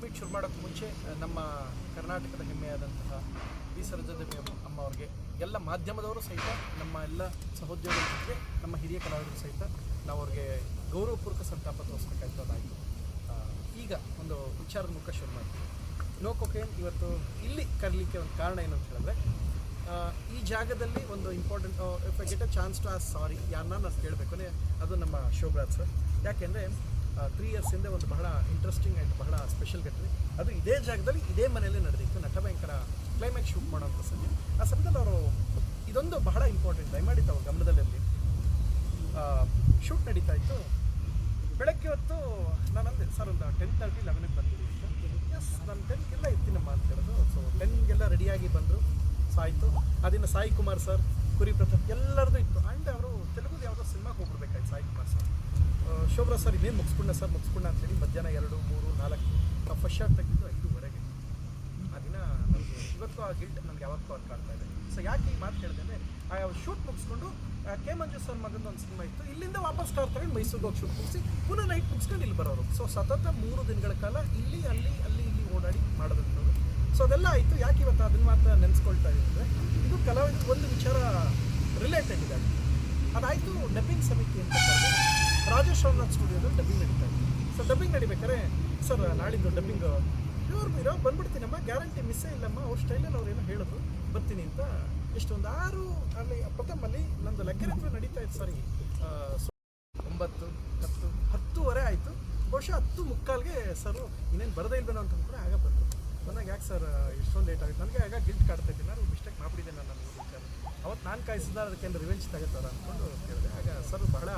Meet ಶುರು ಮಾಡೋಕ್ಕೆ ಮುಂಚೆ ನಮ್ಮ ಕರ್ನಾಟಕದ ಹೆಮ್ಮೆಯಾದಂತಹ ಬಿ ಸರೋಜದೇವಿ ಅಮ್ಮ ಅವ್ರಿಗೆ ಎಲ್ಲ ಮಾಧ್ಯಮದವರು ಸಹಿತ, ನಮ್ಮ ಎಲ್ಲ ಸಹೋದ್ಯೋಗಿಗಳ ಜೊತೆ ನಮ್ಮ ಹಿರಿಯ ಕಲಾವಿದರು ಸಹಿತ ನಾವು ಅವ್ರಿಗೆ ಗೌರವಪೂರ್ವಕ ಸಂತಾಪ ತೋರಿಸ್ಬೇಕಾಯ್ತು ಅದಾಯಿತು. ಈಗ ಒಂದು ವಿಚಾರದ ಮುಖ ಶುರು ಮಾಡ್ತೀವಿ ನೋ ಕೊಕೇನ್ ಇವತ್ತು ಇಲ್ಲಿ ಕರೀಲಿಕ್ಕೆ ಒಂದು ಕಾರಣ ಏನು ಅಂತ ಹೇಳಿದ್ರೆ ಈ ಜಾಗದಲ್ಲಿ ಒಂದು important if I get a chance to ask ಸಾರಿ ಯಾರನ್ನ ನಾನು ಕೇಳಬೇಕು ಅದು ನಮ್ಮ ಶೋಭರಾಜ್ ಸರ್. ಯಾಕೆಂದರೆ ತ್ರೀ ಇಯರ್ಸ್ ಹಿಂದೆ ಒಂದು ಬಹಳ ಇಂಟ್ರೆಸ್ಟಿಂಗ್ ಆ್ಯಂಡ್ ಬಹಳ ಸ್ಪೆಷಲ್ ಘಟನೆ. ಅದು ಇದೇ ಜಾಗದಲ್ಲಿ ಇದೇ ಮನೆಯಲ್ಲೇ ನಡೆದಿತ್ತು. ನಟಭಯಂಕರ ಕ್ಲೈಮ್ಯಾಕ್ಸ್ ಶೂಟ್ ಮಾಡೋಂಥ ಸಂಜೆ. ಆ ಸಮಯದಲ್ಲಿ ಅವರು ಇದೊಂದು ಬಹಳ ಇಂಪಾರ್ಟೆಂಟ್ ದಯಮಾಡಿ ತಾವು ಗಮನದಲ್ಲಿ ಶೂಟ್ ನಡೀತಾ ಇತ್ತು. ಬೆಳಗ್ಗೆ ಹೊತ್ತು ನಾನು ಅಂದೆ ಸರ್, ಒಂದು ಟೆನ್ ತರ್ಟಿ ಲೆವೆನಿಗೆ ಅಂತ. ಎಸ್ ನಾನು ಟೆನ್ಗೆಲ್ಲ ಇರ್ತೀನಮ್ಮ ಅಂತ ಹೇಳೋದು ಸೊ ಟೆನ್ಗೆಲ್ಲ ರೆಡಿಯಾಗಿ ಬಂದರು. ಸೊ ಆಯಿತು ಅದಿನ್ನು ಸಾಯಿ ಕುಮಾರ್ ಸರ್ ಕುರಿ ಪ್ರತಾಪ್ ಎಲ್ಲರದು ಇತ್ತು ಆ್ಯಂಡ್ ಅವರು ತೆಲುಗುದು ಯಾವುದೋ ಸಿನಿಮಾಗೆ ಹೋಗ್ಬಿಡ್ಬೇಕಾಯ್ತು ಸಾಯಿ ಕುಮಾರ್ ಸರ್ ಶೋಭ್ರಾ ಸರ್, ಇನ್ನೇನು ಮುಗಿಸ್ಕೊಂಡ ಸರ್, ಮುಗಿಸ್ಕೊಂಡ ಅಂತೇಳಿ ಮಧ್ಯಾಹ್ನ ಎರಡು, ಮೂರು, ನಾಲ್ಕು ನಾವು ಫಸ್ಟ್ ಶಾಟ್ ತೆಗೆದು ಐದುವರೆಗೆ. ಆ ದಿನ ನನಗೆ ಇವತ್ತು ಆ ಗಿಲ್ಟ್ ನನಗೆ ಯಾವತ್ತೂ ಅಂತ ಕಾಣ್ತಾ ಇದೆ ಸೊ ಯಾಕೆ ಈ ಮಾತು ಹೇಳಿದೆ ಆ ಶೂಟ್ ಮುಗಿಸ್ಕೊಂಡು ಕೆ ಮಂಜು ಸರ್ ಒಂದು ಸಿನಿಮಾ ಇತ್ತು. ಇಲ್ಲಿಂದ ವಾಪಸ್ ಸ್ಟಾರ್ಟ್ ತಗೊಂಡು ಮೈಸೂರಿಗೆ ಹೋಗಿ ಶೂಟ್ ಮುಗಿಸಿ, ಪುನಃ ನೈಟ್ ಮುಗಿಸ್ಕೊಂಡು ಇಲ್ಲಿ ಬರೋರು. ಸೊ ಸತತ ಮೂರು ದಿನಗಳ ಕಾಲ ಇಲ್ಲಿ, ಅಲ್ಲಿ ಅಲ್ಲಿ, ಇಲ್ಲಿ ಓಡಾಡಿ ಮಾಡೋದಂಥದ್ದು ಸೊ ಅದೆಲ್ಲ ಆಯಿತು. ಯಾಕೆ ಇವತ್ತು ಅದನ್ನು ಮಾತ್ರ ನೆನೆಸ್ಕೊಳ್ತಾ ಇದ್ದರೆ ಇದು ಕಲಾವಿದ ಒಂದು ವಿಚಾರ ರಿಲೇಟೆಡ್ ಇದೆ ಅದಾಯಿತು. ನೆಪಿಂಗ್ ಸಮಿತಿ ಅಂತ ರಾಜೇಶ್ ರಾಮನಾಥ್ ಸ್ಟುಡಿಯೋದಲ್ಲಿ ಡಬ್ಬಿಂಗ್ ನಡೀತಾ ಇದೆ. ಸರ್ ಡಬ್ಬಿಂಗ್ ನಡಿಬೇಕಾದ್ರೆ ಸರ್ ನಾಳಿದ್ದು ಡಬ್ಬಿಂಗ್ ಪ್ಯೂರ್ ಮೀರೋ, ಬಂದ್ಬಿಡ್ತೀನಮ್ಮ ಗ್ಯಾರಂಟಿ ಮಿಸ್ಸೇ ಇಲ್ಲಮ್ಮ, ಅವ್ರ ಸ್ಟೈಲಲ್ಲಿ ಅವ್ರು ಏನೋ ಹೇಳಿದ್ರು, ಬರ್ತೀನಿ ಅಂತ. ಇಷ್ಟೊಂದು ಆರು ಅಲ್ಲಿ ಪ್ರಥಮಲ್ಲಿ ನಂದು ಲಗ್ಗೆರೆ ಹತ್ರ ನಡೀತಾ ಇತ್ತು ಸರಿ ಒಂಬತ್ತು, ಹತ್ತು, ಹತ್ತುವರೆ ಆಯಿತು. ಬಹುಶಃ ಹತ್ತು ಮುಕ್ಕಾಲ್ಗೆ ಸರ್ ಇನ್ನೇನು ಬರದೇ ಇಲ್ವೇನೋ ಅಂತ ಆಗ ಬಂದರು ಬಂದಾಗ ಯಾಕೆ ಸರ್, ಇಷ್ಟೊಂದು ಲೇಟ್ ಆಗಿತ್ತು ನನಗೆ ಆಗ ಗಿಲ್ಟ್ ಕಾಡ್ತಾ ಇದ್ದೀನಿ ನಾನು ಮಿಸ್ಟೇಕ್ ಮಾಡಿಬಿಟ್ಟಿದ್ದೆ ನಾನು ನನ್ನ ವಿಚಾರ. ಅವತ್ತು ನಾನು ಕಾಯಿಸಿದ ಅದಕ್ಕೆಲ್ಲ ರಿವೆಂಜ್ ತಗೋತಾರ ಅಂದ್ಕೊಂಡು ಕೇಳಿದೆ. ಆಗ ಸರ್ ಬಹಳ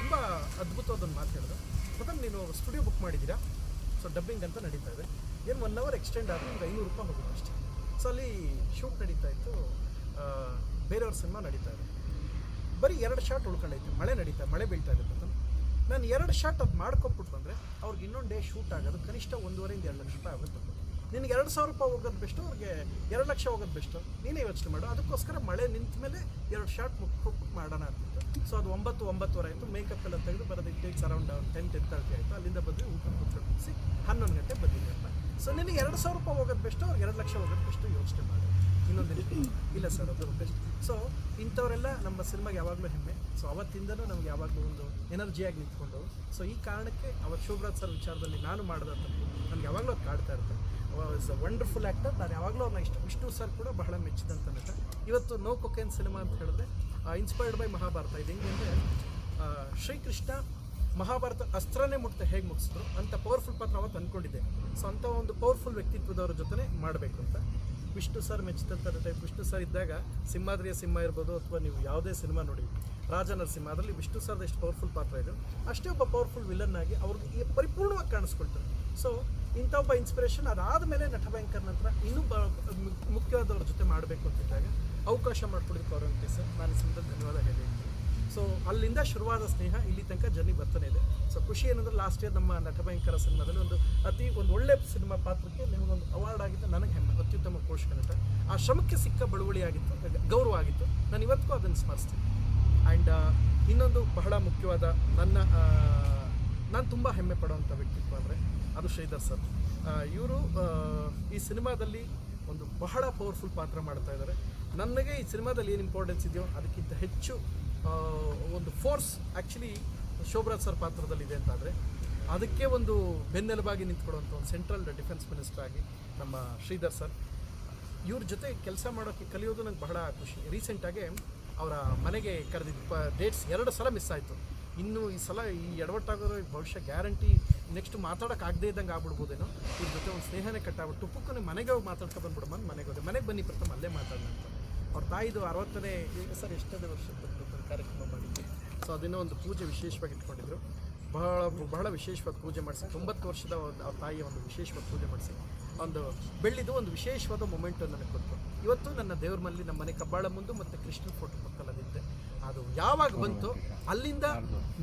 ತುಂಬ ಅದ್ಭುತವಾದ ಒಂದು ಮಾತು ಹೇಳಿದ್ರು. ಮೊದಲು ನೀನು ಸ್ಟುಡಿಯೋ ಬುಕ್ ಮಾಡಿದ್ದೀರಾ? ಸೊ ಡಬ್ಬಿಂಗ್ ಅಂತ ನಡೀತಾ ಇದೆ. ಏನು ಒನ್ ಅವರ್ ಎಕ್ಸ್ಟೆಂಡ್ ಆದರೂ ಐನೂರು ರೂಪಾಯಿ ಹೋಗುತ್ತೆ ಅಷ್ಟೇ. ಸೊ ಅಲ್ಲಿ ಶೂಟ್ ನಡೀತಾ ಇತ್ತು. ಬೇರೆಯವ್ರ ಸಿನಿಮಾ ನಡೀತಾ ಇದೆ. ಬರೀ ಎರಡು ಶಾಟ್ ಉಳ್ಕೊಂಡೈತೆ. ಮಳೆ ನಡೀತಾ, ಮಳೆ ಬೀಳ್ತಾ ಇದೆ ಪ್ರಥಮ. ನಾನು ಎರಡು ಶಾಟ್ ಅದು ಮಾಡ್ಕೊಟ್ಬಿಟ್ಟು ಬಂದರೆ ಅವ್ರಿಗೆ ಇನ್ನೊಂದು ಡೇ ಶೂಟ್ ಆಗೋದು ಕನಿಷ್ಠ ಒಂದೂವರೆಯಿಂದ ಎರಡು ಲಕ್ಷ ರೂಪಾಯಿ ಆಗುತ್ತೆ ನಿನಗೆ ಎರಡು ಸಾವಿರ ರೂಪಾಯಿ ಹೋಗೋದು ಬೆಸ್ಟು ಅವ್ರಿಗೆ ಎರಡು ಲಕ್ಷ ಹೋಗೋದು ಬೆಸ್ಟು ನೀನೇ ಯೋಚನೆ ಮಾಡು. ಅದಕ್ಕೋಸ್ಕರ ಮಳೆ ನಿಂತ ಮೇಲೆ ಎರಡು ಶಾರ್ಟ್ ಮುಗ್ಬಿಟ್ಟು ಮಾಡೋಣ ಅಂತಿತ್ತು. ಸೊ ಅದು ಒಂಬತ್ತು, ಒಂಬತ್ತುವರೆ ಆಯಿತು. ಮೇಕಪ್ ಎಲ್ಲ ತೆಗೆದು ಬರೋದು takes around ten ten thirty ಆಯಿತು? ಅಲ್ಲಿಂದ ಬಂದು ಊಟ ಕೂತ್ಕೊಂಡು ಮುಗಿಸಿ ಹನ್ನೊಂದು ಗಂಟೆ ಬಂದಿದ್ದೆ ಅಂತ ಸೊ ನಿನಗೆ ಎರಡು ಸಾವಿರ ರೂಪಾಯಿ ಹೋಗೋದು ಬೆಸ್ಟು ಅವ್ರಿಗೆ ಎರಡು ಲಕ್ಷ ಹೋಗೋದು ಬೆಸ್ಟು ಯೋಚನೆ ಮಾಡಿ. ಇನ್ನೊಂದು ಇಲ್ಲ ಸರ್ ಅದು ಬೆಸ್ಟ್ ಸೊ ಇಂಥವರೆಲ್ಲ ನಮ್ಮ ಸಿನಿಮಾಗೆ ಯಾವಾಗಲೂ ಹೆಮ್ಮೆ. ಸೊ ಅವತ್ತಿಂದನೂ ನಮ್ಗೆ ಯಾವಾಗಲೂ ಒಂದು ಎನರ್ಜಿಯಾಗಿ ನಿಂತ್ಕೊಂಡು. ಸೊ ಈ ಕಾರಣಕ್ಕೆ ಅವತ್ತು ಶಿವರಾಜ್ ಸರ್ ವಿಚಾರದಲ್ಲಿ ನಾನು ಮಾಡಿದಂಥ ನನಗೆ ಯಾವಾಗಲೂ ಅದು ಕಾಡ್ತಾ ಇರುತ್ತೆ. ಇಸ್ ಅ ವಂಡರ್ಫುಲ್ ಆ್ಯಕ್ಟರ್ ನಾನು ಯಾವಾಗಲೂ ಅವ್ರನ್ನ ಇಷ್ಟು ವಿಷ್ಣು ಸರ್ ಕೂಡ ಬಹಳ ಮೆಚ್ಚಿದಂಥ ನಟ. ಇವತ್ತು ನೋ ಕೊಕೇನ್ ಸಿನಿಮಾ ಅಂತ ಹೇಳಿದ್ರೆ ಇನ್ಸ್ಪೈರ್ಡ್ ಬೈ ಮಹಾಭಾರತ. ಇದು ಹೆಂಗೆ ಅಂದರೆ ಶ್ರೀಕೃಷ್ಣ ಮಹಾಭಾರತ ಅಸ್ತ್ರನೇ ಮುಟ್ಟ ಹೇಗೆ ಮುಗಿಸಿದ್ರು, ಅಂತ ಪವರ್ಫುಲ್ ಪಾತ್ರ ಅವತ್ತು ಅಂದ್ಕೊಂಡಿದ್ದೆ ಸೊ ಅಂಥ ಒಂದು ಪವರ್ಫುಲ್ ವ್ಯಕ್ತಿತ್ವದವ್ರ ಜೊತೆ ಮಾಡಬೇಕು ಅಂತ. ವಿಷ್ಣು ಸರ್ ಮೆಚ್ಚಿದಂತ ಟೈಪ್ ವಿಷ್ಣು ಸರ್ ಇದ್ದಾಗ ಸಿಂಹಾದ್ರಿಯ ಸಿಂಹ ಇರ್ಬೋದು, ಅಥವಾ ನೀವು ಯಾವುದೇ ಸಿನಿಮಾ ನೋಡಿ ರಾಜನರ ನರಸಿಂಹ, ಅದರಲ್ಲಿ ವಿಷ್ಣು ಸರ್ದು ಎಷ್ಟು ಪವರ್ಫುಲ್ ಪಾತ್ರ ಇದೆ. ಅಷ್ಟೇ ಒಬ್ಬ ಪವರ್ಫುಲ್ ವಿಲನ್ ಆಗಿ ಅವ್ರಿಗೆ ಪರಿಪೂರ್ಣವಾಗಿ ಕಾಣಿಸ್ಕೊಳ್ತಾರೆ. ಸೊ ಇಂಥ ಒಬ್ಬ ಇನ್ಸ್ಪಿರೇಷನ್ ಅದಾದಮೇಲೆ ನಟಭಯಂಕರ್ ನಂತರ ಇನ್ನೂ ಬ ಮುಖ್ಯವಾದವ್ರ ಜೊತೆ ಮಾಡಬೇಕು ಅಂತಿದ್ದಾಗ ಅವಕಾಶ ಮಾಡ್ಕೊಡೋದಕ್ಕೆ ಅವರಂತೆ ಸರ್. ನಾನು ಸಂತ ಧನ್ಯವಾದ ಹೇಳಿ ಸೊ ಅಲ್ಲಿಂದ ಶುರುವಾದ ಸ್ನೇಹ ಇಲ್ಲಿ ತನಕ ಜರ್ನಿ ಬರ್ತಾನೆ ಇದೆ. ಸೊ ಖುಷಿ ಏನಂದ್ರೆ ಲಾಸ್ಟ್ ಇಯರ್ ನಮ್ಮ ನಟಭಯಂಕರ ಸಿನಿಮಾದಲ್ಲಿ ಒಂದು ಅತಿ ಒಂದು ಒಳ್ಳೆ ಸಿನಿಮಾ ಪಾತ್ರಕ್ಕೆ ನಿಮಗೊಂದು ಅವಾರ್ಡ್ ಆಗಿದ್ದು ನನಗೆ ಹೆಮ್ಮೆ. ಅತ್ಯುತ್ತಮ ಪೋಷಕ ನಟ. ಆ ಶ್ರಮಕ್ಕೆ ಸಿಕ್ಕ ಬಳುವಳಿ ಆಗಿತ್ತು ಗೌರವ ಆಗಿತ್ತು. ನಾನು ಇವತ್ತಿಗೂ ಅದನ್ನು ಸ್ಮರಿಸ್ತೀನಿ. ಆ್ಯಂಡ್ ಇನ್ನೊಂದು ಬಹಳ ಮುಖ್ಯವಾದ ನನ್ನ ನಾನು ತುಂಬ ಹೆಮ್ಮೆ ಪಡುವಂಥ ವ್ಯಕ್ತಿತ್ವ ಅಂದರೆ ಅದು ಶ್ರೀಧರ್ ಸರ್. ಇವರು ಈ ಸಿನಿಮಾದಲ್ಲಿ ಒಂದು ಬಹಳ ಪವರ್ಫುಲ್ ಪಾತ್ರ ಮಾಡ್ತಾ ಇದ್ದಾರೆ. ನನಗೆ ಈ ಸಿನಿಮಾದಲ್ಲಿ ಏನು ಇಂಪಾರ್ಟೆನ್ಸ್ ಇದೆಯೋ ಅದಕ್ಕಿಂತ ಹೆಚ್ಚು ಒಂದು ಫೋರ್ಸ್ ಆ್ಯಕ್ಚುಲಿ ಶೋಭರಾಜ್ ಸರ್ ಪಾತ್ರದಲ್ಲಿದೆ ಅಂತಾದರೆ, ಅದಕ್ಕೆ ಒಂದು ಬೆನ್ನೆಲುಬಾಗಿ ನಿಂತ್ಕೊಡುವಂಥ ಒಂದು ಸೆಂಟ್ರಲ್ ಡಿಫೆನ್ಸ್ ಮಿನಿಸ್ಟರ್ ಆಗಿ ನಮ್ಮ ಶ್ರೀಧರ್ ಸರ್. ಇವ್ರ ಜೊತೆ ಕೆಲಸ ಮಾಡೋಕ್ಕೆ ಕಲಿಯೋದು ನಂಗೆ ಬಹಳ ಖುಷಿ. ರೀಸೆಂಟಾಗೆ ಅವರ ಮನೆಗೆ ಕರೆದಿದ್ದು ಡೇಟ್ಸ್ ಎರಡು ಸಲ ಮಿಸ್ ಆಯಿತು. ಇನ್ನು ಈ ಸಲ ಈ ಎಡವಟ್ಟಾಗೋದು ಭವಿಷ್ಯ ಗ್ಯಾರಂಟಿ ನೆಕ್ಸ್ಟ್ ಮಾತಾಡೋಕ್ಕಾಗದೇ ಇದ್ದಂಗೆ ಆಗ್ಬಿಡ್ಬೋದೇನೋ? ಇದ್ರ ಜೊತೆ ಒಂದು ಸ್ನೇಹನೇ ಕಟ್ಟಾಗ್ಬಿಟ್ಟು ಟುಪ್ಪಕ್ಕೂ ಮನೆಗೆ ಹೋಗಿ ಮಾತಾಡ್ಕೊ ಬಂದ್ಬಿಡಮ್ಮ ಮನೆಗೆ ಹೋದೆ. ಮನೆಗೆ ಬನ್ನಿ ಪ್ರಥಮ, ಅಲ್ಲೇ ಮಾತಾಡೋಣ ಅವ್ರ ತಾಯಿದು ಅರವತ್ತನೇ ಸರ್, ಎಷ್ಟನೇ ವರ್ಷದ ಕಾರ್ಯಕ್ರಮ ಮಾಡಿದ್ವಿ. ಸೊ ಅದನ್ನು ಒಂದು ಪೂಜೆ ವಿಶೇಷವಾಗಿ ಇಟ್ಕೊಂಡಿದ್ರು. ಬಹಳ ಬಹಳ ವಿಶೇಷವಾದ ಪೂಜೆ ಮಾಡಿಸಿ, ತೊಂಬತ್ತು ವರ್ಷದ ಒಂದು ಅವ್ರ ತಾಯಿಯ ಒಂದು ವಿಶೇಷವಾದ ಪೂಜೆ ಮಾಡಿಸಿ, ಒಂದು ಬೆಳ್ಳಿದು ಒಂದು ವಿಶೇಷವಾದ ಮೊಮೆಂಟ್ ನನಗೆ ಕೊಟ್ಟು ಇವತ್ತು ನನ್ನ ದೇವ್ರ ಮನೇಲಿ ನಮ್ಮ ಮನೆ ಕಬ್ಬಾಳ ಮುಂದೆ ಮತ್ತು ಕೃಷ್ಣ ಫೋಟೋ ಅದು ಯಾವಾಗ ಬಂತು ಅಲ್ಲಿಂದ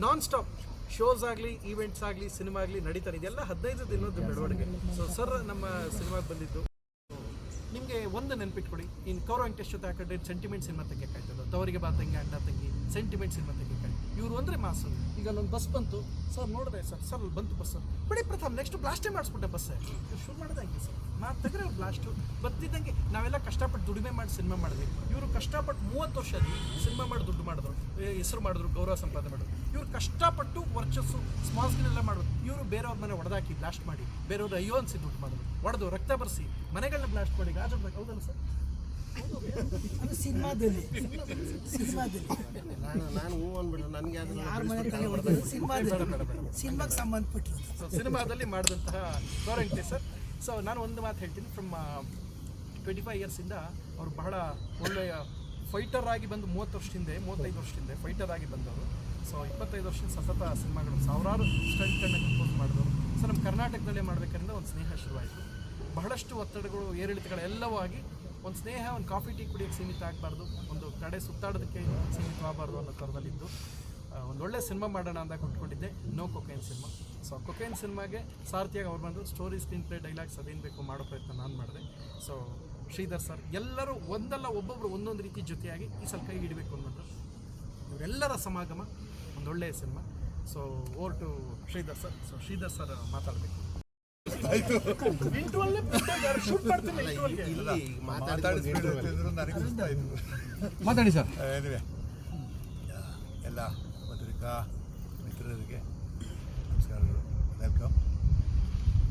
ನಾನ್ ಸ್ಟಾಪ್ ಶೋಸ್ ಆಗಲಿ ಈವೆಂಟ್ಸ್ ಆಗಲಿ ಸಿನಿಮಾ ಆಗಲಿ ನಡೀತಾರೆ. ಇದೆಲ್ಲ ಹದಿನೈದು ದಿನದ ಬೆಳವಣಿಗೆ. ಸೊ ಸರ್ ನಮ್ಮ ಸಿನಿಮಾಗೆ ಬಂದಿದ್ದು, ನಿಮಗೆ ಒಂದು ನೆನ್ಪಿಟ್ಕೊಳ್ಳಿ. ಇನ್ನು ಕೌರ ವೆಂಕಟೇಶ್ ಜೊತೆ ಹಾಕೊಂಡ್ರೆ ಸೆಂಟಿಮೆಂಟ್ ಸಿನಿಮಾ ತೆಗಿಯಕ್ಕಾಯ್ತದ? ತವರಿಗೆ ಬಾ ತಂಗಿ, ಅಣ್ಣ ತಂಗಿ ಸೆಂಟಿಮೆಂಟ್ ಸಿನಿಮಾ ತೆಗಿಯಕ್ಕಾಯ್ತು ಇವರು ಅಂದರೆ ಮಾಸು. ಈಗ ಅಲ್ಲೊಂದು ಬಸ್ ಬಂತು. ಸರ್ ನೋಡಿದೆ ಸರ್ ಸರ್ ಬಂತು ಬಸ್ ಬಿಡಿ ಪ್ರಥಮ್ ನೆಕ್ಸ್ಟ್ ಬ್ಲಾಸ್ಟೇ ಮಾಡಿಸ್ಬಿಟ್ಟೆ ಬಸ್ ಶುರು ಮಾಡಿದಂಗೆ ಸರ್ ಮಾತು ತೆಗ್ರೆ ಅವ್ರು ಬ್ಲಾಸ್ಟು ಬರ್ತಿದ್ದಂಗೆ ನಾವೆಲ್ಲ ಕಷ್ಟಪಟ್ಟು ದುಡಿಮೆ ಮಾಡಿ ಸಿನಿಮಾ ಮಾಡಿದ್ವಿ. ಇವರು ಕಷ್ಟಪಟ್ಟು ಮೂವತ್ತು ವರ್ಷದಲ್ಲಿ ಸಿನಿಮಾ ಮಾಡಿ ದುಡ್ಡು ಮಾಡಿದ್ರು. ಹೆಸರು ಮಾಡಿದ್ರು ಗೌರವ ಸಂಪಾದನೆ ಮಾಡಿದ್ರು. ಇವರು ಕಷ್ಟಪಟ್ಟು ವರ್ಚಸ್ಸು ಸ್ಮಾಲ್ ಸ್ಕ್ರೀನ್ ಎಲ್ಲ ಮಾಡಿದ್ರು. ಇವರು ಬೇರೆಯವ್ರ ಮನೆ ಹೊಡೆದಾಕಿ ಬ್ಲಾಸ್ಟ್ ಮಾಡಿ ಬೇರೆಯವ್ರು ಅಯ್ಯೋ ಅನ್ಸಿ ದುಡ್ಡು ಮಾಡಿದ್ರು. ಹೊಡೆದು ರಕ್ತ ಬರೆಸಿ ಮನೆಗಳನ್ನ ಬ್ಲಾಸ್ಟ್ ಮಾಡಿ. ಗಾಜು ಹೌದಲ್ಲ ಸರ್ ಅದು ಸಿನಿಮಾದಲ್ಲಿ. ಸಿನಿಮಾದಲ್ಲಿ. ನಾನು ನಾನು ಹೂ ಅಂದ್ಬಿಟ್ಟು ನನಗೆ ಅದು ಯಾರ ಮನೆ ಸಿನಿಮಾದಲ್ಲಿ. ಸಿನಿಮಾಗೆ ಸಂಬಂಧಪಟ್ಟಿರೋದು. ಸಿನಿಮಾದಲ್ಲಿ ಮಾಡಿದಂತಹ ಗೌರಂಟಿ ಸರ್ ಸೊ ನಾನು ಒಂದು ಮಾತು ಹೇಳ್ತೀನಿ. ಫ್ರಮ್ ಟ್ವೆಂಟಿ ಫೈವ್ ಇಯರ್ಸಿಂದ ಅವರು ಬಹಳ ಒಳ್ಳೆಯ ಫೈಟರ್ ಆಗಿ ಬಂದು ಮೂವತ್ತು ವರ್ಷ ಹಿಂದೆ ಮೂವತ್ತೈದು ವರ್ಷ ಹಿಂದೆ ಫೈಟರ್ ಆಗಿ ಬಂದವರು. ಸೊ ಇಪ್ಪತ್ತೈದು ವರ್ಷದ ಸತತ ಸಿನಿಮಾಗಳು ಸಾವಿರಾರು ಸ್ಟಂಟ್ಗಳನ್ನ ಕಂಪೋಸ್ ಮಾಡಿದವರು. ಸೊ ನಮ್ಮ ಕರ್ನಾಟಕದಲ್ಲೇ ಮಾಡಬೇಕಂದ್ರೆ ಒಂದು ಸ್ನೇಹ ಶುರುವಾಯಿತು. ಬಹಳಷ್ಟು ಒತ್ತಡಗಳು ಏರಿಳಿತಗಳೆಲ್ಲವೂ ಆಗಿ ಒಂದು ಸ್ನೇಹ, ಒಂದು ಕಾಫಿ, ಟೀ ಕುಡಿಯೋಕ್ಕೆ ಸೀಮಿತ ಆಗಬಾರ್ದು. ಒಂದು ಕಡೆ ಸುತ್ತಾಡೋದಕ್ಕೆ ಸೀಮಿತವಾಗಬಾರ್ದು ಅನ್ನೋ ಥರದಲ್ಲಿದ್ದು. ಆ, ಒಂದು ಒಳ್ಳೆ ಸಿನಿಮಾ ಮಾಡೋಣ ಅಂತ ಕೊಟ್ಕೊಂಡಿದ್ದೆ. No cocaine cinema so cocaine ಸಿನಿಮಾಗೆ ಸಾರ್ಥಿಯಾಗಿ ಅವ್ರು ಬಂದು ಸ್ಟೋರಿ ಸ್ಕ್ರೀನ್ ಪ್ಲೇ ಡೈಲಾಗ್ಸ್ ಅದೇನು ಬೇಕು ಮಾಡೋ ಪ್ರಯತ್ನ ನಾನು ಮಾಡಿದೆ. ಸೊ ಶ್ರೀಧರ್ ಸರ್ ಎಲ್ಲರೂ ಒಂದಲ್ಲ ಒಬ್ಬೊಬ್ಬರು ಒಂದೊಂದು ರೀತಿ ಜೊತೆಯಾಗಿ ಈ ಸಲ ಕೈ ಹಿಡಬೇಕು ಅನ್ನೋದು. ಇವರೆಲ್ಲರ ಸಮಾಗಮ ಒಂದೊಳ್ಳೆಯ cinema so over to Shridhar sir so Shridhar sir ಮಾತಾಡಬೇಕು. ಮಾತಾಡಿ ಸರ್ ಎಲ್ಲ ಮಿತ್ರರಿಗೆ ನಮಸ್ಕಾರಗಳು. ವೆಲ್ಕಮ್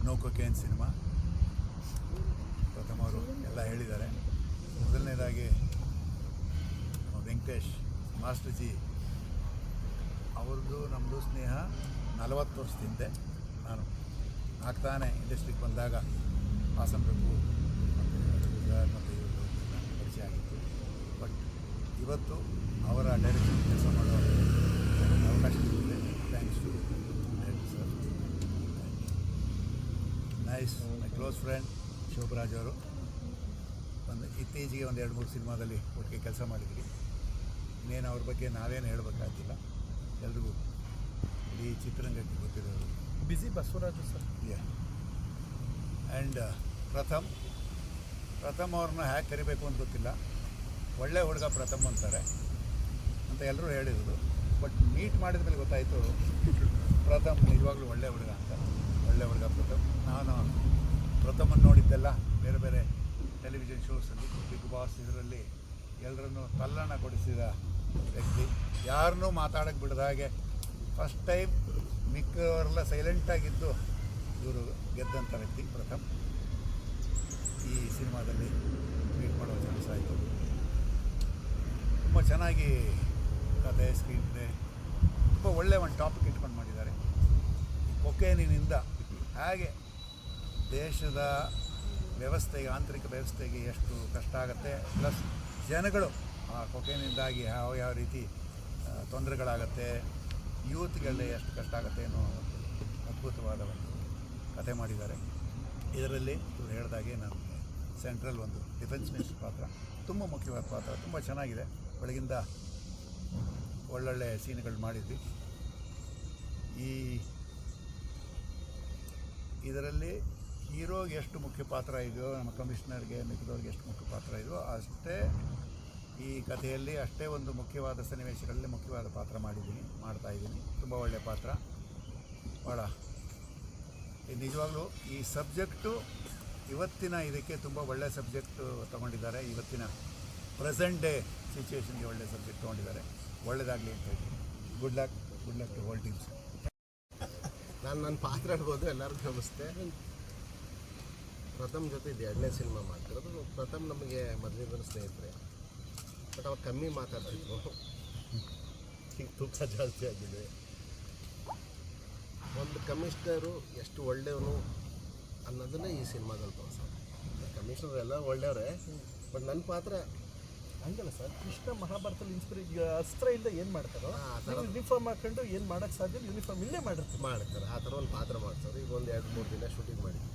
ನೋ ಕೊಕೇನ್ ಸಿನಿಮಾ ಪ್ರಥಮ ಅವರು ಎಲ್ಲ ಹೇಳಿದ್ದಾರೆ. ಮೊದಲನೇದಾಗಿ ವೆಂಕಟೇಶ್ ಮಾಸ್ಟರ್ ಜಿ ಅವ್ರದ್ದು ನಮ್ಮದು ಸ್ನೇಹ ನಲವತ್ತು ವರ್ಷದ ಹಿಂದೆ. ನಾನು ಆಗ್ತಾನೆ ಇಂಡಸ್ಟ್ರಿಗೆ ಬಂದಾಗ ಹಾಸನ ಪ್ರಭು ಮತ್ತು ಇವರು ಪರಿಚಯ ಆಗಿತ್ತು. ಬಟ್ ಇವತ್ತು ಅವರ ಡೈರೆಕ್ಷನ್ ಕೆಲಸ ಮಾಡೋ thanks sir nice my close friend Shobhraj ಅವರು. ಒಂದು ಇತ್ತೀಚೆಗೆ ಒಂದು ಎರಡು ಮೂರು ಸಿನಿಮಾದಲ್ಲಿ ಒಟ್ಟಿಗೆ ಕೆಲಸ ಮಾಡಿದ್ವಿ. ಇನ್ನೇನು ಅವ್ರ ಬಗ್ಗೆ ನಾವೇನು ಹೇಳಬೇಕಾಗಿಲ್ಲ. ಎಲ್ರಿಗೂ ಇಡೀ ಚಿತ್ರರಂಗಕ್ಕೆ ಗೊತ್ತಿರೋರು. B C Basavaraju sir. Yeah and Pratham Pratham ಅವ್ರನ್ನ ಹ್ಯಾಗೆ ಕರಿಬೇಕು ಅಂತ ಗೊತ್ತಿಲ್ಲ. ಒಳ್ಳೆ ಹುಡುಗ ಪ್ರಥಮ್ ಅಂತಾರೆ ಅಂತ ಎಲ್ಲರೂ ಹೇಳಿದರು ಬಟ್ ಮೀಟ್ ಮಾಡಿದ ಮೇಲೆ ಗೊತ್ತಾಯಿತು, ಪ್ರಥಮ್ ನಿಜವಾಗ್ಲೂ ಒಳ್ಳೆ ಹುಡುಗ ಅಂತ. ಒಳ್ಳೆ ಹುಡುಗ ಪ್ರಥಮ್. ನಾನು ಪ್ರಥಮನ್ನು ನೋಡಿದ್ದೆಲ್ಲ ಬೇರೆ ಬೇರೆ ಟೆಲಿವಿಷನ್ ಶೋಸಲ್ಲಿ ಬಿಗ್ ಬಾಸ್ ಇದರಲ್ಲಿ ಎಲ್ಲರನ್ನು ತಲ್ಲಣ ಕೊಡಿಸಿದ ವ್ಯಕ್ತಿ. ಯಾರನ್ನೂ ಮಾತಾಡೋಕ್ಕೆ ಬಿಡದ ಹಾಗೆ ಫಸ್ಟ್ ಟೈಮ್ ಮಿಕ್ಕವರೆಲ್ಲ ಸೈಲೆಂಟಾಗಿದ್ದು ಇವರು ಗೆದ್ದಂಥ ವ್ಯಕ್ತಿ ಪ್ರಥಮ್. ಈ ಸಿನಿಮಾದಲ್ಲಿ ಮೀಟ್ ಮಾಡೋ ಚಾನ್ಸ್ ಆಯಿತು. ತುಂಬ ಚೆನ್ನಾಗಿ ಕತೆ ಸ್ಕ್ರೀನ್ ಪ್ಲೇ ತುಂಬ ಒಳ್ಳೆಯ ಒಂದು ಟಾಪಿಕ್ ಇಟ್ಕೊಂಡು ಮಾಡಿದ್ದಾರೆ. ಕೊಕೇನಿನಿಂದ ಹಾಗೆ ದೇಶದ ವ್ಯವಸ್ಥೆಗೆ ಆಂತರಿಕ ವ್ಯವಸ್ಥೆಗೆ ಎಷ್ಟು ಕಷ್ಟ ಆಗುತ್ತೆ ಪ್ಲಸ್ ಜನಗಳು ಆ ಕೊಕೇನಿಂದಾಗಿ ಯಾವ ಯಾವ ರೀತಿ ತೊಂದರೆಗಳಾಗತ್ತೆ, ಯೂತ್ಗೆಲ್ಲ ಎಷ್ಟು ಕಷ್ಟ ಆಗುತ್ತೆ ಅನ್ನೋ ಅದ್ಭುತವಾದ ಒಂದು ಕತೆ ಮಾಡಿದ್ದಾರೆ. ಇದರಲ್ಲಿ ಇವರು ಹೇಳಿದಾಗೆ ನಾನು ಸೆಂಟ್ರಲ್ ಒಂದು ಡಿಫೆನ್ಸ್ ಮಿನಿಸ್ಟರ್ ಪಾತ್ರ, ತುಂಬ ಮುಖ್ಯವಾದ ಪಾತ್ರ, ತುಂಬ ಚೆನ್ನಾಗಿದೆ. ಬೆಳಗಿಂದ ಒಳ್ಳೊಳ್ಳೆ ಸೀನ್ಗಳು ಮಾಡಿದ್ವಿ. ಈ ಇದರಲ್ಲಿ ಹೀರೋಗೆ ಎಷ್ಟು ಮುಖ್ಯ ಪಾತ್ರ ಇದೆಯೋ, ನಮ್ಮ ಕಮಿಷನರ್ಗೆ ಮಿಕ್ಕಿದವ್ರಿಗೆ ಎಷ್ಟು ಮುಖ್ಯ ಪಾತ್ರ ಇದೆಯೋ ಅಷ್ಟೇ ಈ ಕಥೆಯಲ್ಲಿ ಅಷ್ಟೇ ಒಂದು ಮುಖ್ಯವಾದ ಸನ್ನಿವೇಶಗಳಲ್ಲಿ ಮುಖ್ಯವಾದ ಪಾತ್ರ ಮಾಡಿದ್ದೀನಿ, ಮಾಡ್ತಾ ಇದ್ದೀನಿ. ತುಂಬ ಒಳ್ಳೆಯ ಪಾತ್ರ. ಭಾಳ ನಿಜವಾಗ್ಲೂ ಈ ಸಬ್ಜೆಕ್ಟು ಇವತ್ತಿನ ಇದಕ್ಕೆ ತುಂಬ ಒಳ್ಳೆಯ ಸಬ್ಜೆಕ್ಟು ತೊಗೊಂಡಿದ್ದಾರೆ, ಇವತ್ತಿನ ಪ್ರೆಸೆಂಟ್ ಡೇ ಸಿಚುವೇಷನ್ಗೆ ಒಳ್ಳೆಯ ಸಬ್ಜೆಕ್ಟ್ ತೊಗೊಂಡಿದ್ದಾರೆ. ಒಳ್ಳೆಯದಾಗಲಿ ಅಂತ ಹೇಳಿ. Good luck good luck to whole teams ನಾನು ನನ್ನ ಪಾತ್ರ ಇರ್ಬೋದು ಎಲ್ಲರಿಗೂ ನಮಸ್ತೆ. ಪ್ರಥಮ್ ಜೊತೆ ಇದು ಎರಡನೇ ಸಿನಿಮಾ ಮಾಡ್ತಿರೋದು. ಪ್ರಥಮ್ ನಮಗೆ ಮೊದಲಿಂದ ಸ್ನೇಹಿತರೆ. ಬಟ್ ಅವಾಗ ಕಮ್ಮಿ ಮಾತಾಡ್ತಿದ್ರು. ಈಗ ತೂಕ ಜಾಸ್ತಿ ಆಗಿದೆ. ಒಂದು ಕಮಿಷ್ನರು ಎಷ್ಟು ಒಳ್ಳೆಯವನು ಅನ್ನೋದನ್ನೇ ಈ ಸಿನಿಮಾದಲ್ಲಿ ತೋರಿಸೋದು. ಕಮಿಷನರ್ ಎಲ್ಲ ಒಳ್ಳೆಯವರೇ. ಬಟ್ ನನ್ನ ಪಾತ್ರ ಹಂಗಲ್ಲ ಸರ್. ಕೃಷ್ಣ ಮಹಾಭಾರತದಲ್ಲಿ ಇನ್ಸ್ಪಿರೇ ಈಗ ಅಸ್ತ್ರ ಇಲ್ಲದೆ ಏನು ಮಾಡ್ತಾರೋ ಆ ಥರ ಯೂನಿಫಾರ್ಮ್ ಹಾಕೊಂಡು ಏನು ಮಾಡೋಕ್ಕೆ ಸಾಧ್ಯ ಯೂನಿಫಾರ್ಮ್ ಇಲ್ಲೇ ಮಾಡಿರ್ತಾರೆ. ಮಾಡ್ತಾರೆ ಆ ಥರ ಒಂದು ಪಾತ್ರ ಮಾಡ್ತಾರೆ. ಈಗ ಒಂದು ಎರಡು ಮೂರು ದಿನ ಶೂಟಿಂಗ್ ಮಾಡಿದ್ವಿ.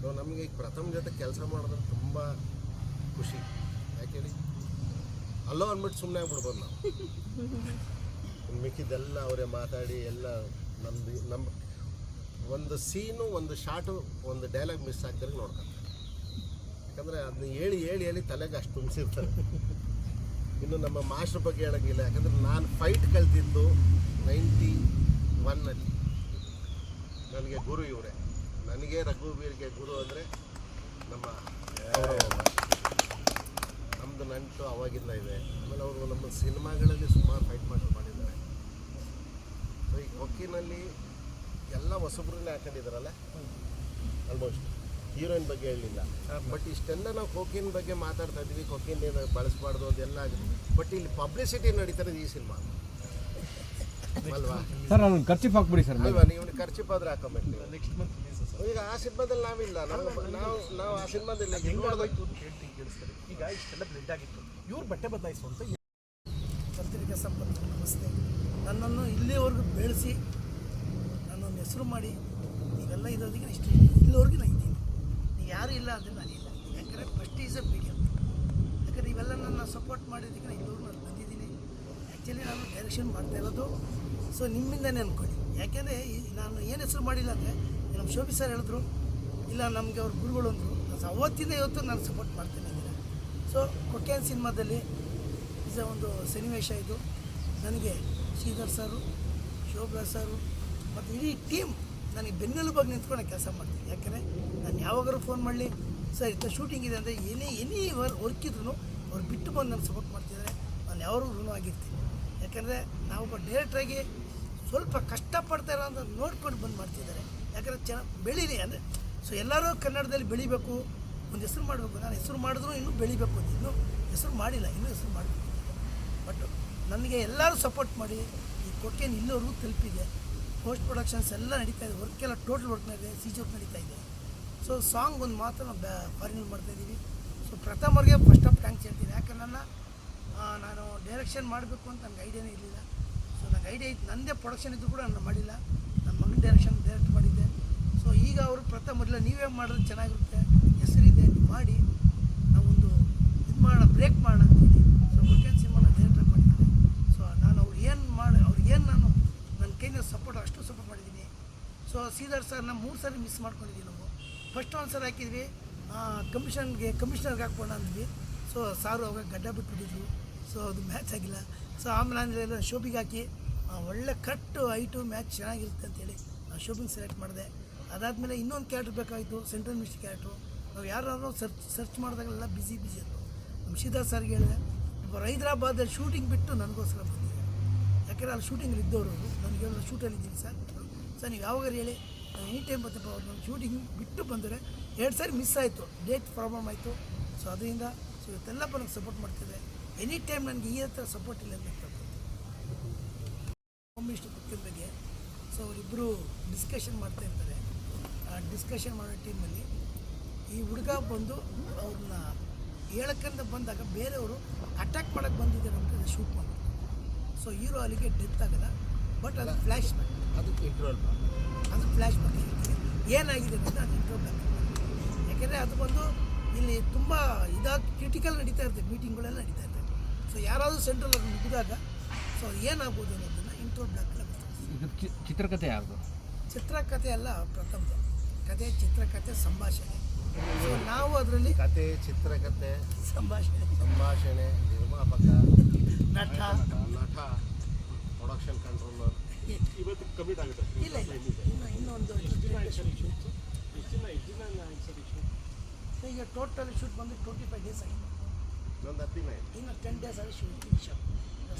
ಸೊ ನಮಗೆ ಈಗ ಪ್ರಥಮ ಜೊತೆ ಕೆಲಸ ಮಾಡೋದ್ರೆ ತುಂಬ ಖುಷಿ. ಯಾಕೇಳಿ ಅಲ್ಲೋ ಅಂದ್ಬಿಟ್ಟು ಸುಮ್ಮನೆ ಆಗ್ಬಿಡ್ಬೋದು ನಾವು. ಮಿಕ್ಕಿದ್ದೆಲ್ಲ ಅವರೇ ಮಾತಾಡಿ ಎಲ್ಲ ನಮ್ದು ನಮ್ಮ ಒಂದು ಸೀನು ಒಂದು ಶಾಟು ಒಂದು ಡೈಲಾಗ್ ಮಿಸ್ ಆಗ್ತಾರೆ ನೋಡ್ತಾರೆ ಯಾಕಂದರೆ ಅದನ್ನ ಹೇಳಿ ಹೇಳಿ ಹೇಳಿ ತಲೆಗೆ ಅಷ್ಟು ತುಂಬಿಸಿರ್ತಾರೆ ಇನ್ನು ನಮ್ಮ ಮಾಸ್ಟರ್ ಬಗ್ಗೆ ಹೇಳೋಂಗಿಲ್ಲ, ಯಾಕಂದ್ರೆ ನಾನು ಫೈಟ್ ಕಲ್ತಿದ್ದು ನೈಂಟಿ ಒನ್ನಲ್ಲಿ ನನಗೆ ಗುರು ಇವರೇ. ನನಗೆ ರಘುವೀರ್ಗೆ ಗುರು ಅಂದರೆ ನಮ್ಮ ನಮ್ಮದು ನಂಟು ಅವಾಗಿಂದ ಇದೆ. ಆಮೇಲೆ ಅವರು ನಮ್ಮ ಸಿನಿಮಾಗಳಲ್ಲಿ ಸುಮಾರು ಫೈಟ್ ಮಾಸ್ಟರ್ ಮಾಡಿದ್ದಾರೆ ಸೊ ಈ ಕೊಕ್ಕಿನಲ್ಲಿ ಎಲ್ಲ ಹೊಸಬ್ರನ್ನೇ ಹಾಕೊಂಡಿದ್ದಾರಲ್ಲ? ಆಲ್ಮೋಸ್ಟ್ ಹೀರೋಯಿನ್ ಬಗ್ಗೆ ಹೇಳಲಿಲ್ಲ ಬಟ್ ಇಷ್ಟೆಲ್ಲ ನಾವು ಕೊಕ್ಕಿನ ಬಗ್ಗೆ ಮಾತಾಡ್ತಾ ಇದ್ವಿ. ಕೊಕೀನ್ ಏನು ಬಳಸಬಾರ್ದು ಅದೆಲ್ಲ ಬಟ್ ಇಲ್ಲಿ ಪಬ್ಲಿಸಿಟಿ ನಡೀತಾರೆ ಈ ಸಿನಿಮಾ ಅಲ್ವಾ? ಸರ್ ನಾನು ಖರ್ಚು ಹಾಕ್ಬಿಡಿ ಸರ್ ಅಲ್ವಾ? ನೀವು ಖರ್ಚು ಹಾಕೊಂಬೇಕು ನೀವು. ನೆಕ್ಸ್ಟ್ ಮಂತ್ ಈಗ ಆ ಸಿನಿಮಾದಲ್ಲಿ ನಾವಿಲ್ಲ. ನಾವು ನಾವು ನಾವು ಆ ಸಿನಿಮಾದಲ್ಲಿ ಹೆಂಗ್ ಆಗೋಯ್ತು ಅಂತ ಹೇಳ್ತೀನಿ ಕೇಳಿಸ್ತಾರೆ ಈಗ ಇಷ್ಟೆಲ್ಲ ಬ್ಲಡ್ ಆಗಿತ್ತು. ಇವ್ರು ಬಟ್ಟೆ ಬದಲಾಯಿಸು ಅಂತ ಸಂಬಂಧ. ಸಂಪರ್ಕ ನಮಸ್ತೆ. ನನ್ನನ್ನು ಇಲ್ಲಿವರೆಗೂ ಬೆಳೆಸಿ ನನ್ನನ್ನು ಹೆಸರು ಮಾಡಿ ಈಗೆಲ್ಲ ಇರೋದಕ್ಕೆ ಇಷ್ಟು. ಇಲ್ಲಿವರೆಗೂ ನಾನು ಯಾರು ಇಲ್ಲ ಅಂದರೆ ನಾನು ಇಲ್ಲ. ಯಾಕಂದರೆ ಫಸ್ಟ್ ಈಸ್ ಎ ಬಿಗಿನ್ ಯಾಕಂದರೆ ಇವೆಲ್ಲ ನನ್ನ ಸಪೋರ್ಟ್ ಮಾಡಿದ್ದಕ್ಕೆ ನಾನು ಇಲ್ಲಿವರೆಗೂ ನಾನು ಬಂದಿದ್ದೀನಿ. ಆ್ಯಕ್ಚುಲಿ ನಾನು ಡೈರೆಕ್ಷನ್ ಮಾಡ್ತಾ ಇರೋದು. ಸೊ ನಿಮ್ಮಿಂದನೇ ಅಂದ್ಕೊಳ್ಳಿ ಯಾಕೆಂದರೆ ನಾನು ಏನು ಹೆಸರು ಮಾಡಿಲ್ಲ ಅಂದರೆ ನಮ್ಮ ಶೋಭಿ ಸರ್ ಹೇಳಿದ್ರು, ಇಲ್ಲ ನಮಗೆ ಅವ್ರ ಗುರುಗಳು ಅಂದರು. ಅವತ್ತಿಂದ ಇವತ್ತು ನಾನು ಸಪೋರ್ಟ್ ಮಾಡ್ತೇನೆ ಅಂದರೆ ಸೊ ಕೊಕ್ಯಾನ್ ಸಿನಿಮಾದಲ್ಲಿ ಇಸ್ ಒಂದು ಸನ್ನಿವೇಶ ಇದು. ನನಗೆ ಶ್ರೀಧರ್ ಸರು ಶೋಭಾ ಸರು ಮತ್ತು ಇಡೀ ಟೀಮ್ ನನಗೆ ಬೆನ್ನೆಲುಬಾಗಿ ನಿಂತ್ಕೊಂಡು ಕೆಲಸ ಮಾಡ್ತೀನಿ. ಯಾಕಂದರೆ ನಾನು ಯಾವಾಗಾದ್ರೂ ಫೋನ್ ಮಾಡಲಿ, ಸರ್, ಇಂಥ ಶೂಟಿಂಗ್ ಇದೆ ಅಂದರೆ ಎನಿ ಎನಿ ವರ್ ವರ್ಕ್ ಇದ್ರೂ ಅವ್ರು ಬಿಟ್ಟು ಬಂದು ನಾನು ಸಪೋರ್ಟ್ ಮಾಡ್ತಿದ್ದಾರೆ ನಾನು ಯಾವಾಗೂ ಋಣವಾಗಿರ್ತೀನಿ ಯಾಕಂದರೆ ನಾವೊಬ್ಬ ಡೈರೆಕ್ಟ್ರಾಗಿ ಸ್ವಲ್ಪ ಕಷ್ಟಪಡ್ತಾ ಇರೋ ಅಂತ ನೋಡ್ಕೊಂಡು ಬಂದು ಮಾಡ್ತಿದ್ದಾರೆ. ಯಾಕಂದರೆ ಚೆನ್ನಾಗಿ ಬೆಳೀಲಿ ಅಂದರೆ ಸೊ ಎಲ್ಲರೂ ಕನ್ನಡದಲ್ಲಿ ಬೆಳಿಬೇಕು, ಒಂದು ಹೆಸರು ಮಾಡಬೇಕು. ನಾನು ಹೆಸರು ಮಾಡಿದ್ರು ಇನ್ನೂ ಬೆಳಿಬೇಕು ಅಂತ. ಇನ್ನೂ ಹೆಸರು ಮಾಡಿಲ್ಲ, ಇನ್ನೂ ಹೆಸರು ಮಾಡಬೇಕು ಬಟ್ ನನಗೆ ಎಲ್ಲರೂ ಸಪೋರ್ಟ್ ಮಾಡಿ, ಈ ಕೊಟ್ಟಿಯನ್ನು ಇಲ್ಲಿವರೆಗೂ ತಲುಪಿದೆ. ಪೋಸ್ಟ್ ಪ್ರೊಡಕ್ಷನ್ಸ್ ಎಲ್ಲ ನಡೀತಾ ಇದೆ. ವರ್ಕ್ ಎಲ್ಲ ಟೋಟಲ್ ವರ್ಕ್ ಇದೆ. ಸಿ ಜಿ ವರ್ಕ್ ನಡೀತಾ ಇದೆ. ಸೊ ಸಾಂಗ್ ಒಂದು ಮಾತ್ರ ನಾವು ಬ್ಯಾ ಫಾರಿನಲ್ಲಿ ಮಾಡ್ತಾ ಇದ್ದೀವಿ. ಸೊ ಪ್ರಥಮವ್ರಿಗೆ ಫಸ್ಟ್ ಆಫ್ ಥ್ಯಾಂಕ್ಸ್ ಹೇಳ್ತೀನಿ. ಯಾಕಂದ್ರೆ ನನ್ನ ನಾನು ಡೈರೆಕ್ಷನ್ ಮಾಡಬೇಕು ಅಂತ ನನಗೆ ಐಡಿಯಾನೇ ಇರಲಿಲ್ಲ. ಸೊ ನನಗೆ ಐಡಿಯಾ ಇತ್ತು. ನನ್ನದೇ ಪ್ರೊಡಕ್ಷನ್ ಇದ್ದು ಕೂಡ ನಾನು ಮಾಡಿಲ್ಲ. ನನ್ನ ಮಗನ ಡೈರೆಕ್ಷನ್ ಡೈರೆಕ್ಟ್ ಮಾಡಿದ್ದೆ. ಸೊ ಈಗ ಅವರು ಪ್ರಥಮ ಇಲ್ಲ. ನೀವೇ ಮಾಡಿದ್ರೆ ಚೆನ್ನಾಗಿರುತ್ತೆ. ಹೆಸರಿದೆ. ನೀವು ಮಾಡಿ ನಾವೊಂದು ಇದು ಮಾಡೋಣ ಬ್ರೇಕ್ ಮಾಡೋಣ ಅಂತೀನಿ ಸೊ ಮುಖ್ಯ ಸಿನಿಮಾನ ಡೈರೆಕ್ಟ್ ಮಾಡಿದ್ದೆ ಸೊ ನಾನು ಅವ್ರು ಏನು ಮಾಡಿ ಅವ್ರಿಗೆ ಏನು ನಾನು ನನ್ನ ಸಪೋರ್ಟ್ ಅಷ್ಟು ಸಪೋರ್ಟ್ ಮಾಡಿದ್ದೀನಿ. ಸೊ ಸೀದರ್ ನಮ್ಮ ಮೂರು ಸಾರಿ ಮಿಸ್ ಮಾಡ್ಕೊಂಡಿದ್ದೀವಿ ನಾವು. ಫಸ್ಟ್ ಒಂದು ಸರಿ ಹಾಕಿದ್ವಿ. ಕಮಿಷನ್ಗೆ ಕಮಿಷನರ್ಗೆ ಹಾಕ್ಕೊಂಡು ಅಂದ್ವಿ. ಸೊ ಸಾರು ಅವಾಗ ಗಡ್ಡ ಬಿಟ್ಬಿಟ್ಟಿದ್ರು ಸೊ ಅದು ಮ್ಯಾಚ್ ಆಗಿಲ್ಲ. ಸೊ ಆಮೇಲೆ ಅಂದರೆ ಶೋಭಿಗೆ ಹಾಕಿ ಒಳ್ಳೆ ಕಟ್ಟು ಐಟು ಮ್ಯಾಚ್ ಚೆನ್ನಾಗಿರುತ್ತೆ ಅಂತೇಳಿ ಶೋಭಿಂಗ್ ಸೆಲೆಕ್ಟ್ ಮಾಡಿದೆ. ಅದಾದಮೇಲೆ ಇನ್ನೊಂದು ಕ್ಯಾರೆಕ್ಟರ್ ಬೇಕಾಯಿತು ಸೆಂಟ್ರಲ್ ಮಿನಿಸ್ಟರ್ ಕ್ಯಾರೆಕ್ಟ್ರು ನಾವು ಯಾರು ಸರ್ಚ್ ಸರ್ಚ್ ಮಾಡಿದಾಗಲೆಲ್ಲ ಬಿಸಿ ಬಿಸಿ ಅಂದರು ನಮ್ಮ ಶ್ರೀಧರ್ ಸರ್ಗೆ ಹೇಳಿದೆ ಹೈದ್ರಾಬಾದಲ್ಲಿ ಶೂಟಿಂಗ್ ಬಿಟ್ಟು ನನಗೋಸ್ಕರ ಯಾಕೆಂದರೆ ಅಲ್ಲಿ ಶೂಟಿಂಗಲ್ಲಿ ಇದ್ದವರು ನನಗೆ ಶೂಟಲ್ಲಿ ಇದ್ದೀನಿ ಸರ್. ಸರ್, ನೀವು ಯಾವಾಗ ಹೇಳಿ? ನಾನು ಎನಿ ಟೈಮ್ ಬರ್ತಪ್ಪ ಅವ್ರು ನಾನು ಶೂಟಿಂಗ್ ಬಿಟ್ಟು ಬಂದರೆ ಎರಡು ಸಾರಿ ಮಿಸ್ ಆಯಿತು ಡೇಟ್ ಪ್ರಾಬ್ಲಮ್ ಆಯಿತು. ಸೊ ಅದರಿಂದ ಸೊ ಇವತ್ತೆಲ್ಲ ನನಗೆ ಸಪೋರ್ಟ್ ಮಾಡ್ತಿದೆ ಎನಿ ಟೈಮ್ ನನಗೆ ಈ ಹತ್ರ ಸಪೋರ್ಟ್ ಇಲ್ಲ ಅಂತ ಕೇಳ್ಬೋದು ಹೋಮ್ ಮಿನಿಸ್ಟರ್ ಬಗ್ಗೆ. ಸೊ ಅವರಿಬ್ಬರು ಡಿಸ್ಕಷನ್ ಮಾಡ್ತಾ ಇರ್ತಾರೆ. ಆ ಡಿಸ್ಕಷನ್ ಮಾಡೋ ಟೀಮಲ್ಲಿ ಈ ಹುಡುಗ ಬಂದು ಅವ್ರನ್ನ ಹೇಳಕ್ಕಂತ ಬಂದಾಗ ಬೇರೆಯವರು ಅಟ್ಯಾಕ್ ಮಾಡೋಕ್ಕೆ ಬಂದಿದ್ದಾರೆ ಅಂತ ಶೂಟ್ ಮಾಡಿ ಸೊ ಹೀರೋ ಅಲ್ಲಿಗೆ ಡೆತ್ ಆಗಲ್ಲ ಬಟ್ ಅದು ಫ್ಲ್ಯಾಶ್ ಬ್ಯಾಕ್ ಅದು ಇಂಟ್ರೋಲ್ ಅದು ಫ್ಲ್ಯಾಶ್ ಬ್ಯಾಕ್ ಏನಾಗಿದೆ ಅಂತ ಅದು ಇಂಟ್ರೋ ಬ್ಯಾಕ್ ಯಾಕೆಂದರೆ ಅದು ಬಂದು ಇಲ್ಲಿ ತುಂಬ ಇದಾಗಿ ಕ್ರಿಟಿಕಲ್ ನಡೀತಾ ಇರ್ತದೆ ಮೀಟಿಂಗ್ಗಳೆಲ್ಲ ನಡೀತಾ ಇರ್ತದೆ. ಸೊ ಯಾರಾದರೂ ಸೆಂಟ್ರಲ್ ಅದು ಮುಗಿದಾಗ ಸೊ ಏನಾಗ್ಬೋದು ಅನ್ನೋದನ್ನು ಇಂಟ್ರೋಲ್ ಬ್ಯಾಕ್ ಚಿತ್ರಕಥೆ ಯಾವುದು ಚಿತ್ರಕಥೆ ಅಲ್ಲ ಪ್ರಥಮ ಕತೆ ಚಿತ್ರಕಥೆ ಸಂಭಾಷಣೆ. ಸೊ ನಾವು ಅದರಲ್ಲಿ ಕತೆ ಚಿತ್ರಕಥೆ ಸಂಭಾಷಣೆ. ಸಂಭಾಷಣೆ ನಿರ್ಮಾಪಕ ನಟ. ಈಗ ಟೋಟಲ್ ಶೂಟ್ ಬಂದು ಟ್ವೆಂಟಿ ಫೈವ್ ಡೇಸ್ ಆಗಿದೆ ಇನ್ನೊಂದು ಹದಿನೈದು ಇನ್ನು ಟೆನ್ ಡೇಸ್ ಆಗಿ ಶೂಟ್ ಫಿನಿಶ್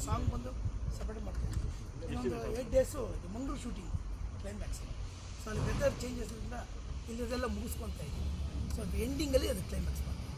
ಸಾಂಗ್ ಬಂದು ಸಪ್ರೇಟ್ ಮಾಡ್ತೀವಿ. ಇನ್ನೊಂದು eight days Mangalore shooting climax so ಅಲ್ಲಿ ವೆದರ್ ಚೇಂಜಸ್ ಇಂದ ಇಲ್ಲದೆಲ್ಲ ಮುಗಿಸ್ಕೊತಾ ಇದ್ದೀವಿ. ಸೊ ಎಂಡಿಂಗಲ್ಲಿ ಅದು ಕ್ಲೈಮ್ಯಾಕ್ಸ್ ಮಾಡ್ತೀವಿ.